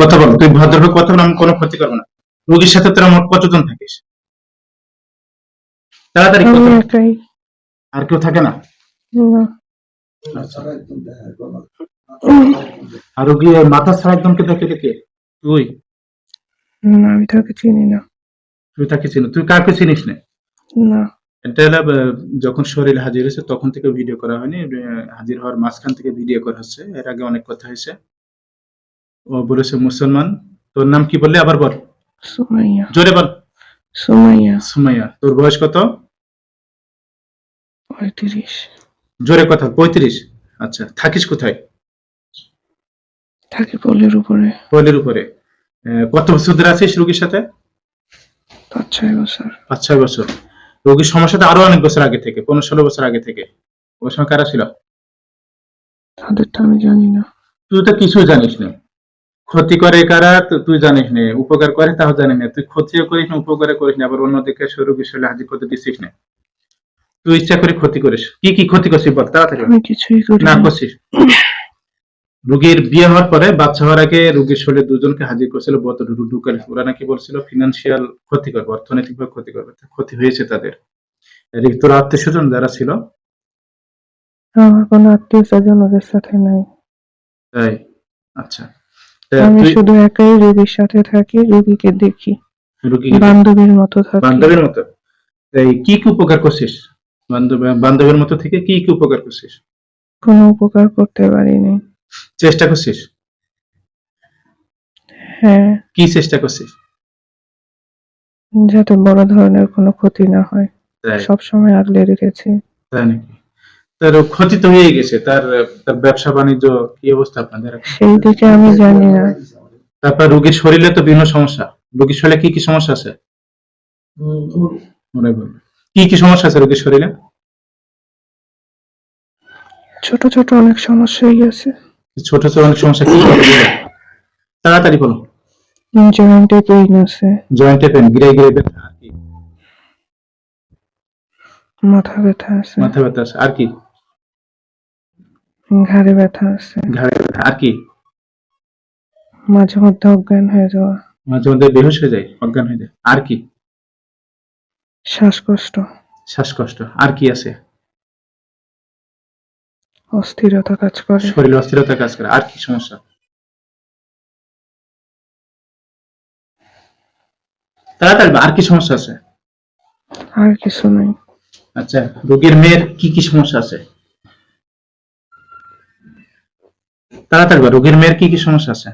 কথা বল তুই ভদ্রভাবে কথা বল আমি কোনো ক্ষতি করব না। রোগীর সাথে তোরা মোট কতজন থাকিস? তাড়াতাড়ি আর কেউ থাকে না? আচ্ছা। আর রোগী মাথা ছাড়া একদম কে দেখে দেখে তুই? না আমি তাকে চিনি না। তুই তাকে চিনি তুই কাকে চিনিস না? না। এটা যখন শরীর হাজির হয়েছে তখন থেকে ভিডিও করা হয়নি। হাজির হওয়ার মাঝখান থেকে ভিডিও করা হচ্ছে। এর আগে অনেক কথা হয়েছে। ও বলেছে মুসলমান তোর নাম কি বললে? আবার বল। সুমাইয়া। জোরে বল। সুমাইয়া। সুমাইয়া তোর বয়স কত? পঁয়ত্রিশ। জোরে কথা পঁয়ত্রিশ? আচ্ছা থাকিস কোথায়? থাকি পোলের উপরে। পয়লের উপরে। কত বছর ধরে আছিস রোগীর সাথে? পাঁচ ছয় বছর। পাঁচ ছয় বছর। রোগীর সমস্যাটা আরও অনেক বছর আগে থেকে পনেরো ষোলো বছর আগে থেকে। ওই সময় কারা ছিল? তাদেরটা আমি জানি না। তুই তো কিছু জানিস না। ক্ষতি করে কারা? তুই জানিস না উপকার করে তাও জানিস না। তুই ক্ষতিও করিস না উপকার করিস না আবার অন্যদিকে সরু শরীরে হাজির করতে দিচ্ছিস না। তুই ইচ্ছা করে ক্ষতি করিস। কি কি ক্ষতি করছিস বল তাড়াতাড়ি কিছুই না করছিস। রোগীর বিয়ে হওয়ার পরে বাচ্চা হওয়ার আগে রুগীর শরীরে দুজনকে হাজির করছিল বত ঢুকালে ওরা নাকি বলছিল ফিনান্সিয়াল ক্ষতি করবে অর্থনৈতিক ভাবে ক্ষতি করবে। ক্ষতি হয়েছে তাদের। তোর আত্মীয় স্বজন যারা ছিল? আমার কোনো আত্মীয় স্বজন ওদের সাথে নাই। তাই? আচ্ছা। আমি শুধু একাই রোগীর সাথে থাকি রোগীকে দেখি বান্ধবীর মতো থাকি। বান্ধবীর মতো? এই কি কি উপকার করছিস? বান্ধব বান্ধবের মতো থেকে কি কি উপকার করছিস? কোনো উপকার করতে পারিনি। চেষ্টা করছিস? হ্যাঁ। কি চেষ্টা করছিস? যাতে বড় ধরনের কোনো ক্ষতি না হয়। তাই। সব সময় আগলে রেখেছি। তাই নাকি? তার ক্ষতি তো হয়ে গেছে তার তার ব্যবসা বাণিজ্য কি অবস্থা আপনাদের? সেই দিকে আমি জানি না। তারপর রোগীর শরীরে তো বিভিন্ন সমস্যা রোগীর শরীরে কি কি সমস্যা আছে? মনে। কি কি সমস্যা আছে রোগীর শরীরে? ছোট ছোট অনেক সমস্যাই আছে। ছোট ছোট অনেক সমস্যা কি তাড়াতাড়ি বলো জয়েন্টে পেইন আছে। জয়েন্টে পেন গিরে গিরে ব্যথা আর কি? মাথা ব্যথা আছে। মাথা ব্যথা আছে। আর কি? ঘাড়ে ব্যথা আছে। ঘাড়ে ব্যথা আর কি? মাঝে মধ্যে অজ্ঞান হয়ে যাওয়া। মাঝে মধ্যে বেহুশ হয়ে যায় অজ্ঞান হয়ে যায়। আর কি? শ্বাসকষ্ট। শ্বাসকষ্ট আর কি আছে? অস্থিরতা কাজ করে। শরীরে অস্থিরতা কাজ করে আর কি সমস্যা? তাড়াতাড়ি আর কি সমস্যা আছে? আর কিছু নেই। আচ্ছা রোগীর মেয়ের কি কি সমস্যা আছে? তাড়াতাড়ি রোগীর মেয়ের কি কি সমস্যা আছে?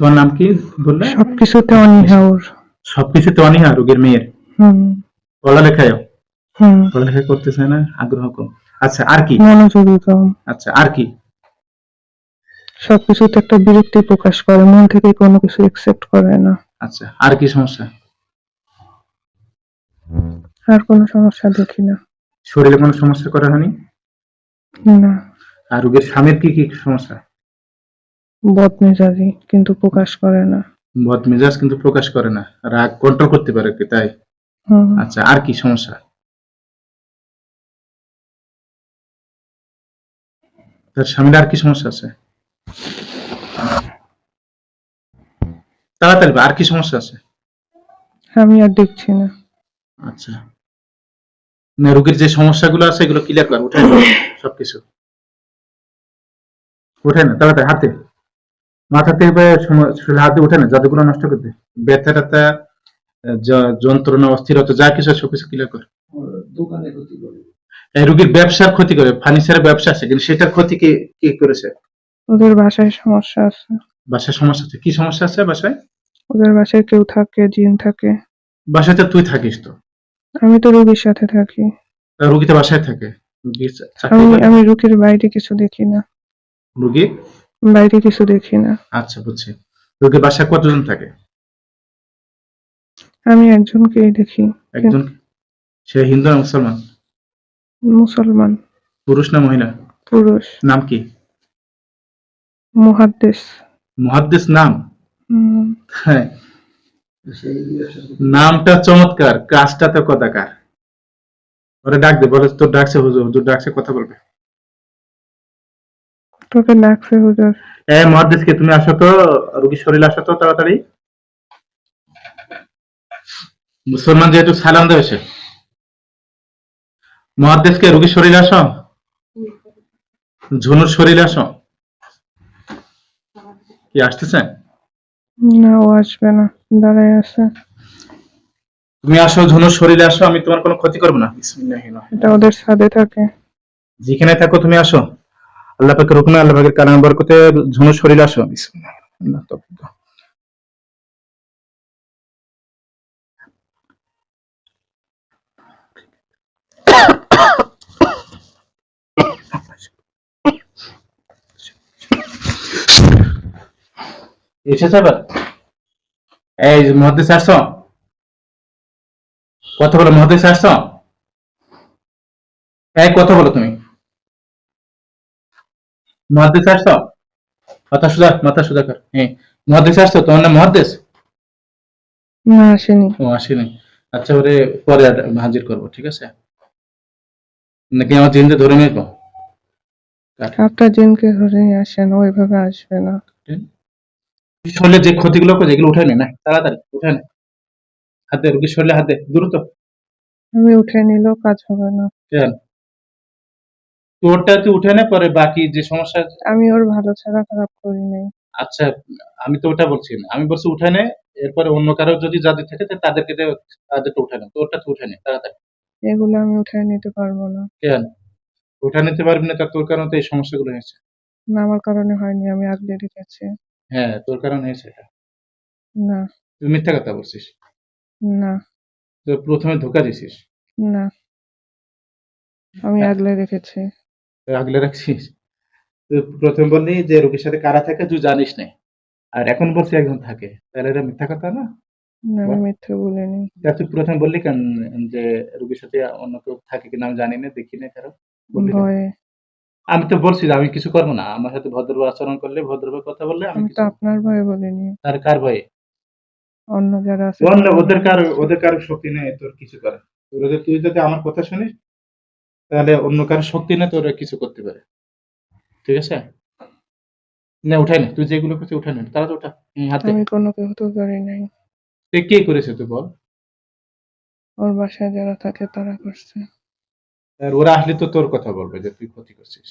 তোমার নাম কি বললে? সবকিছুতে অনীহা ওর। সবকিছুতে অনীহা রোগীর মেয়ের? হুম। পড়ালেখায় হুম। পড়ালেখা করতেছে না আগ্রহ কম। আচ্ছা আর কি? মনোযোগী কম। আচ্ছা আর কি? সবকিছুতে একটা বিরক্তি প্রকাশ করে মন থেকে কোনো কিছু একসেপ্ট করে না। আচ্ছা আর কি সমস্যা? আর কোনো সমস্যা দেখি না। শরীরে কোনো সমস্যা করা হয়নি? না। আর রোগীর স্বামীর কি কি সমস্যা? বদমেজাজি কিন্তু প্রকাশ করে না। বদ মেজাজ কিন্তু প্রকাশ করে না। রাগ কন্ট্রোল করতে পারে কি তাই? আচ্ছা আর কি সমস্যা? তার স্বামীর আর কি সমস্যা আছে? তাড়াতাড়ি আর কি সমস্যা আছে? আমি আর দেখছি না। আচ্ছা। রোগীর যে সমস্যাগুলো আছে এগুলো ক্লিয়ার কর উঠে সবকিছু। উঠে না তাড়াতাড়ি হাতে মাথা থেকে হাতে উঠে না যাদুগুলো নষ্ট করতে। ব্যথা ট্যাথা যন্ত্রণা অস্থিরতা যা কিছু সবকিছু ক্লিয়ার কর। দোকানে করে। এই রোগীর ব্যবসার ক্ষতি করে ফার্নিচারের ব্যবসা আছে কিন্তু সেটার ক্ষতি কি কি করেছে? ওদের বাসায় সমস্যা আছে। বাসায় সমস্যা আছে কি সমস্যা আছে বাসায়? ওদের বাসায় কেউ থাকে জিন থাকে। বাসাতে তুই থাকিস তো। আমি তো রোগীর সাথে থাকি। তা রুগী তো বাসায় থাকে। রুগী চাকরি আমি করে? আমি রুগীর বাইরে কিছু দেখি না। রুগী? বাইরে কিছু দেখি না। আচ্ছা বুঝছি। রুগীর বাসায় কতজন থাকে? আমি একজনকেই দেখি। একজন সে হিন্দু না মুসলমান? মুসলমান। পুরুষ না মহিলা? পুরুষ। নাম কি? মুহাদ্দেস। মহাদ্দেশ নাম? উম, হ্যাঁ। নামটা চমৎকার কাজটা তো কথাকার ওরা ডাক দে বলে তোর ডাকছে হুজুর হুজুর ডাকছে কথা বলবে। তোকে ডাকছে হুজুর। এ মহাদেশকে তুমি আসো তো রুগীর শরীর আসো তো তাড়াতাড়ি। মুসলমান যেহেতু সালাম দেওয়া মহাদেশকে রুগীর শরীর আসো। ঝুনুর শরীর আসো। কি আসতেছে না ও আসবে না দাঁড়ায় আছে তুমি আসো ধনু শরীরে আসো আমি তোমার কোনো ক্ষতি করব না বিসমিল্লাহির এটা ওদের সাথে থাকে যেখানে থাকো তুমি আসো আল্লাহ পাকের রুকনা আল্লাহ পাকের কালাম বরকতে ধনু শরীরে আসো বিসমিল্লাহ। আল্লাহ তৌফিক দাও। এসেছে এবার এই মহাদেশ আসছো কথা বলো মহাদেশ আসছো এই কথা বলো তুমি। মহাদেশ আসছো মাথা মাথা হ্যাঁ মহাদেশ আসছো তোমার নাম মহাদেশ? না আসেনি। ও আসেনি। আচ্ছা ওরে পরে হাজির করব ঠিক আছে? নাকি আমার জিন্দে ধরে নেব? আপনার জিনকে ধরে আসেন ওইভাবে আসবে না। শরীরে যে ক্ষতিগুলো করে এগুলো উঠে নে না তাড়াতাড়ি উঠে নে। হাতে দে রুগীর শরীরে হাত? দ্রুত। আমি উঠে নিলেও কাজ হবে না। কেন তোরটা তুই উঠে নে পরে বাকি যে সমস্যা আমি ওর ভালো ছাড়া খারাপ করি নাই। আচ্ছা আমি তো ওটা বলছি না। আমি বলছি উঠে নে এরপরে অন্য কারও যদি যাদের থাকে তো তাদেরকে দে তাদেরটা উঠে নে। তোরটা তুই উঠে নে তাড়াতাড়ি। এগুলো আমি উঠে নিতে পারব না। কেন? উঠে নিতে পারবি না তা তোর কারণে তো এই সমস্যাগুলো হয়েছে। না আমার কারণে হয়নি আমি আগলে রেখেছি হ্যাঁ তোর কারণে হয়েছে এটা না। তুই মিথ্যা কথা বলছিস। না। তো প্রথমে ধোকা দিছিস। না। আমি আগলে রেখেছি। তুই আগলে রাখছিস। তুই প্রথমে বললি যে রোগীর সাথে কারা থাকে তুই জানিস না। আর এখন বলছি একজন থাকে। তাহলে এটা মিথ্যা কথা না? না, আমি মিথ্যে বলিনি। তা তুই প্রথমে বললি কেন যে রোগীর সাথে অন্য কেউ থাকে কিনা আমি জানি না দেখি না কারও। ভয়ে। আমি তো বলছি যে আমি কিছু করব না। আমার সাথে ভদ্রভাবে আচরণ করলে ভদ্রভাবে কথা বললে আমি আমি তো কিছু- আপনার ভয়ে বলিনি। তার কার ভয়ে? অন্য যারা আছে অন্য ওদের কার ওদের কারও শক্তি নেই তোর কিছু করে যদি তুই যদি আমার কথা শুনিস তাহলে অন্য কারও শক্তি নেই তোর কিছু করতে পারে। ঠিক আছে? না উঠাই না। তুই যেগুলো করছিস উঠাই না। তারা তো উঠা। হুম, হাতে আমি কোনো কিছু করি নাই। তুই কে করেছে তুই বল? ওর বাসায় যারা থাকে তারা করছে। আর ওরা আসলে তো তোর কথা বলবে যে তুই ক্ষতি করছিস।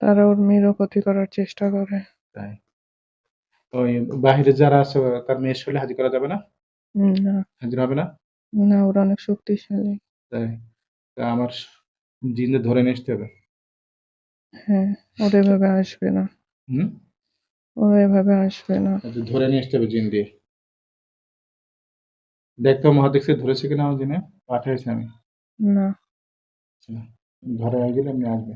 তারা ওর মেয়েরও ক্ষতি করার চেষ্টা করে। তাই। ওই বাহিরে যারা আছে তার মেয়ের শরীরে হাজির করা যাবে না? না। হাজির হবে না? না ওরা অনেক শক্তিশালী। তাই। তা আমার জিন্দে ধরে নিয়ে আসতে হবে। হ্যাঁ ওরা এভাবে আসবে না। হুম? ওরা এভাবে আসবে না। আচ্ছা, ধরে নিয়ে আসতে হবে জিন দিয়ে। দেখতো মহাদেশে ধরেছে কিনা আমার জিনে? পাঠিয়েছি আমি। না। ধরে হয়ে গেলে আমি আসবে।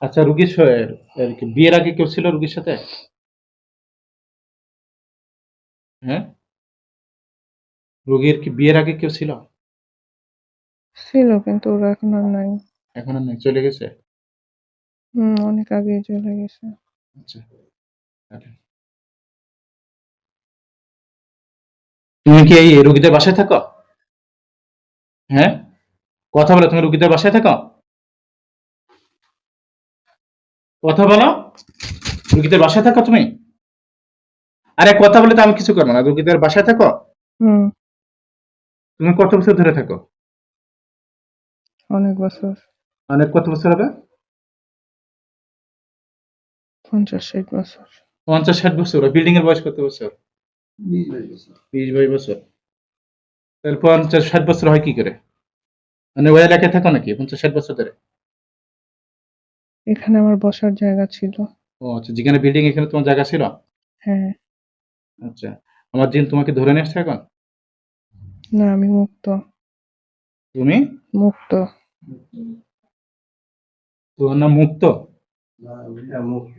আচ্ছা রুগীর স- এর কি বিয়ের আগে কেউ ছিল রুগীর সাথে? হ্যাঁ? রুগীর কি বিয়ের আগে কেউ ছিল? ছিল কিন্তু ওরা এখন আর নাই। এখন আর নাই চলে গেছে? হম অনেক আগে চলে গেছে। আচ্ছা আচ্ছা। তুমি কি এই রুগীদের বাসায় থাকো? হ্যাঁ? কথা বলো তুমি রুগীদের বাসায় থাকো? কথা বলো রুগীদের বাসায় থাকো তুমি? আরে কথা বলে তো আমি কিছু করব না রুগীদের বাসায় থাকো? তুমি কত বছর ধরে থাকো? অনেক বছর। অনেক কত বছর হবে? পঞ্চাশ ষাট বছর। পঞ্চাশ ষাট বছর বিল্ডিং এর বয়স কত বছর? বিশ বাইশ বছর। বিশ বাইশ বছর। তাহলে পঞ্চাশ ষাট বছর হয় কি করে? মানে ওই এলাকায় থাকো নাকি? পঞ্চাশ ষাট বছর ধরে? এখানে আমার বসার জায়গা ছিল। ও আচ্ছা যেখানে বিল্ডিং এখানে তোমার জায়গা ছিল? হ্যাঁ। আচ্ছা আমার জিন তোমাকে ধরে নিয়ে আসছে এখন? না আমি মুক্ত। তুমি? মুক্ত। তোমার নাম মুক্ত? না, মুক্ত।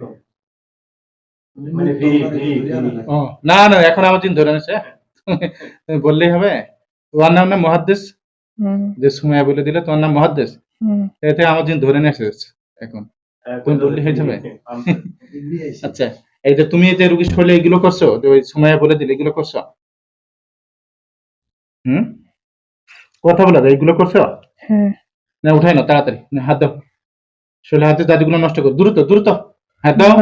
মানে মানে। না। ও না না এখন আমার জিন ধরে নিয়েছে। বললেই হবে। তোমার নাম না মহাদ্দেশ? হুম যে সময় বলে দিলে তোমার নাম মহাদ্দেশ? হুম। এতে আমার জিন ধরে নিয়ে এসেছে এখন। তুমি বললে হয়ে যাবে? আচ্ছা এই যে তুমি যে রুগীর শরীরে এগুলো করছ যে ওই সময় বলে দিলে এগুলো করছ? হুম? কথা বলে দাও এগুলো করছ? হ্যাঁ। না উঠাই না তাড়াতাড়ি। না হাত দাও। শরীরে হাতে দাদিগুলো নষ্ট করো। দ্রুত দ্রুত। হ্যাঁ দাও।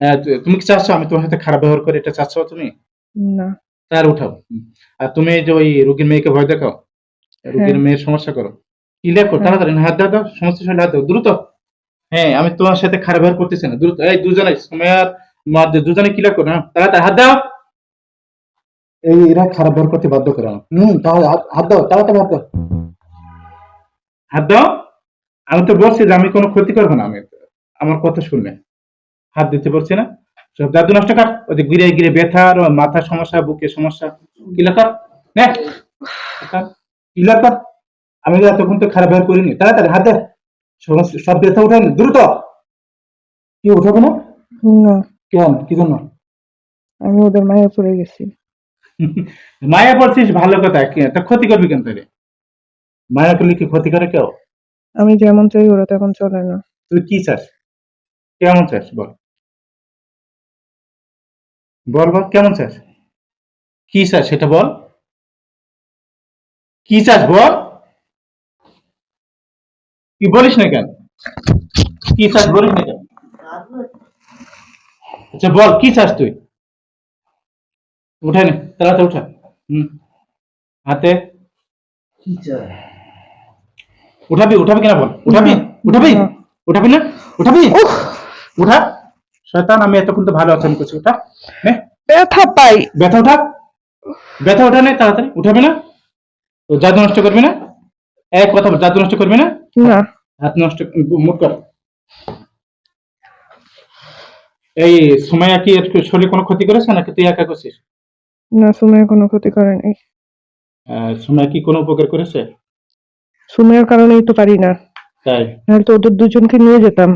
হ্যাঁ, তুমি কি চাচ্ছ? আমি তোমার সাথে খারাপ ব্যবহার করে এটা চাচ্ছ তুমি? না। তার উঠাও। আর তুমি এই যে ওই রুগীর মেয়েকে ভয় দেখাও রোগীর হ্যাঁ। মেয়ের সমস্যা করো। ক্লিয়ার করো হ্যাঁ। তাড়াতাড়ি হাত দাও দাও সমস্ত শরীরে হাত দাও দ্রুত। হ্যাঁ আমি তোমার সাথে খারাপ ব্যবহার করতেছি না দ্রুত। এই দুজনে সময়ার মধ্যে দুজনে ক্লিয়ার করো হ্যাঁ। তাড়াতাড়ি হাত দাও। এই এরা খারাপ ব্যবহার করতে বাধ্য করে। হুম তাহলে হাত- দাও তাড়াতাড়ি হাত দাও। হাত দাও। আমি তো বলছি যে আমি কোনো ক্ষতি করব না আমি আমার কথা শুনলে। হাত দিতে বলছি না। সব জাদু নষ্ট কর ওই যে গিরে গিরে ব্যথা আর মাথার সমস্যা বুকের সমস্যা কিলা কর। আমি তো এতক্ষণ তো খারাপ ব্যবহার করিনি। তাড়াতাড়ি হাত দে। সব ব্যথা উঠাই নি দ্রুত। কি উঠাবে না? কেন কি জন্য? আমি ওদের মায়ে পড়ে গেছি। মায়া পড়ছিস? ভালো কথা। কি তা ক্ষতি করবি কেন তাহলে মায়া করলে কি ক্ষতি করে কেউ? আমি যেমন চাই ওরা তেমন চলে না। তুই কি চাস? কেমন চাস? বল। বল বল কেমন চাস? কি চাস সেটা বল। কি চাস বল? কি বলিস না কেন? কি চাস বলিস না কেন? আচ্ছা বল কি চাস তুই? উঠে নে তাড়াতাড়ি উঠা। হুম। হাতে। উঠাবি উঠাবি কিনা বল? উঠাবি? উঠাবি। উঠাবি না? উঠাবি? উঠা। শয়তান আমি এতক্ষণ তো ভালো আচরণ করছি উঠা। ব্যথা পাই। ব্যথা উঠা। ব্যথা উঠা নেই তাড়াতাড়ি। উঠাবি না? তো জাদু নষ্ট করবি না? এক কথা বল, জাদু নষ্ট করবি না? না। হাত নষ্ট মুখ কর। এই সময় কি একটু শরীরে কোনো ক্ষতি করেছে নাকি তুই একা করছিস? না সুমের কোনো ক্ষতি করেনি। আহ, সময় কি কোনো উপকার করেছে? সুমের কারণেই তো পারি না। তাই? নাহলে তো ওদের দুজনকে নিয়ে যেতাম।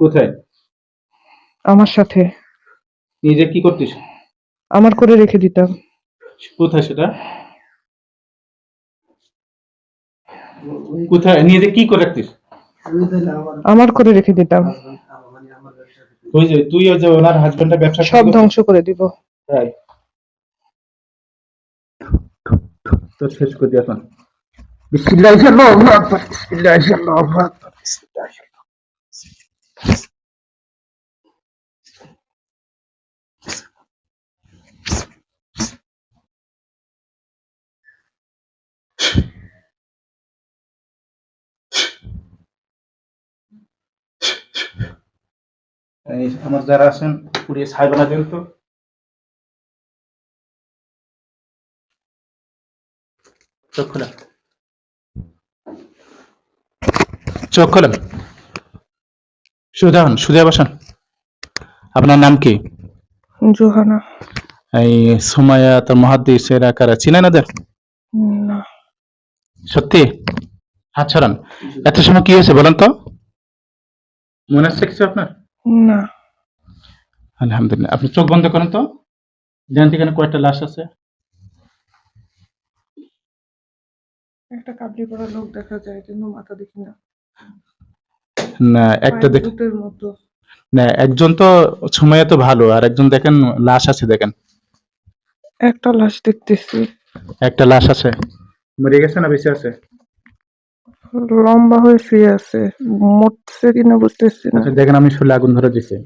কোথায়? আমার সাথে। নিজে কি করতিস? আমার করে রেখে দিতাম। কোথায় সেটা? কোথায়? নিজে কি করে রাখতিস? আমার করে রেখে দিতাম। ওই যে তুই ওই যে ওনার হাজবেন্ডের ব্যবসা সব ধ্বংস করে দিব। তাই। তো শেষ করে দিয়ে এখন। বিসমিল্লাহির রহমানির রহিম। বিসমিল্লাহির রহমানির রহিম। আমার যারা আছেন পুড়িয়ে ছাই বানা দেন তো চোখ খোলেন। চোখ খোলেন। সুদান সুদে বসান। আপনার নাম কি? জোহানা। এই সুমায়া তোর মহাদ্দিস এরা কারা? চিনেন ওদের? না। সত্যি? হাত ছড়ান এত সময় কি হয়েছে বলেন তো? মনে আসছে কিছু আপনার? না। আলহামদুলিল্লাহ। আপনি চোখ বন্ধ করেন তো। জানতে এখানে কয়েকটা লাশ আছে। একটা কাবলি পরা লোক দেখা যায় কিন্তু মাথা দেখি না। না একটা দেখ মতো। না একজন তো সুমাইয়া তো ভালো আর একজন দেখেন লাশ আছে দেখেন। একটা লাশ দেখতেছি। একটা লাশ আছে। মরে গেছে না বেঁচে আছে? লম্বা হয়ে শুয়ে আছে। মরছে কিনা বুঝতেছি না। আচ্ছা দেখেন আমি শুলে আগুন ধরে দিছি।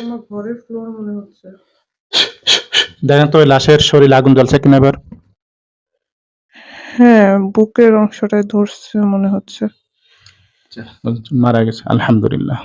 আমার ঘরের ফ্লোর মনে হচ্ছে। দেখেন তো ওই লাশের শরীর আগুন জ্বলছে কিনা এবার? হ্যাঁ বুকের অংশটায় ধরছে মনে হচ্ছে। মারা গেছে আলহামদুলিল্লাহ।